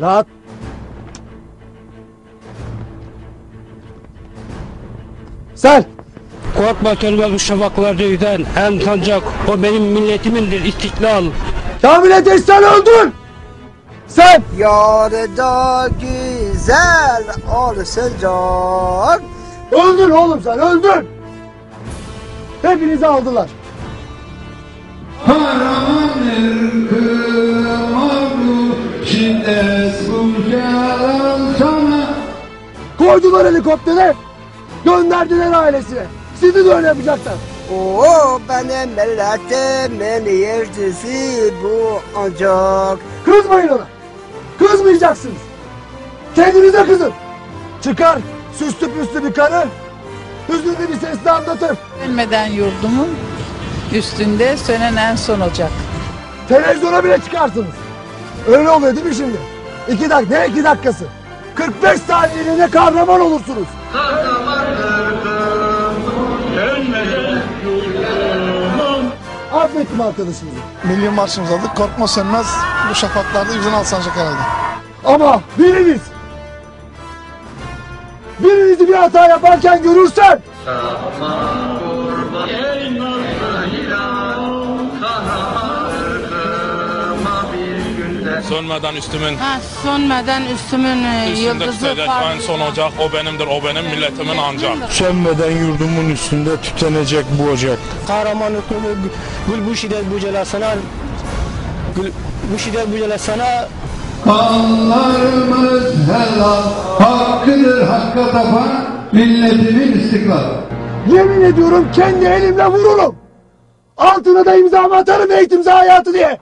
Rahat. Sel. Korkma kelime bu şafaklarda yüzen hem sancak o benim milletimindir istiklal. Tahmin et sen öldün. Sen. Yarı da güzel ol sıcak. Öldün oğlum sen öldün. Hepinizi aldılar. Kahraman Koydular helikoptere. Gönderdiler ailesine. Sizi de öyle yapacaklar. Oo benim milletimin yerdisi bu ancak. Kızmayın ona. Kızmayacaksınız. Kendinize kızın. Çıkar süslü püslü bir karı. Hüzünlü bir sesle anlatır. Ölmeden yurdumun üstünde sönen en son ocak. Televizyona bile çıkarsınız. Öyle oluyor değil mi şimdi? İki dakika, ne iki dakikası? 45 saniyeliğine kahraman olursunuz. Affettim arkadaşımızı. Milyon marşımızı aldık. Korkma sönmez. Bu şafaklarda yüzden alsancak herhalde. Ama biriniz birinizi bir hata yaparken görürsen Sönmeden üstümün Ha, sönmeden üstümün e, üstünde yıldızı tütecek en parlıyor. son ocak o benimdir o benim milletimin ancak. Sönmeden yurdumun üstünde tütenecek bu ocak. Kahraman hükmü gül bu şiddet bu cela sana gül bu şiddet bu cela sana Kanlarımız helal Hakkıdır hakka tapan Milletimin istiklal yemin ediyorum kendi elimle vururum. Altına da imzamı atarım eğitim hayatı diye.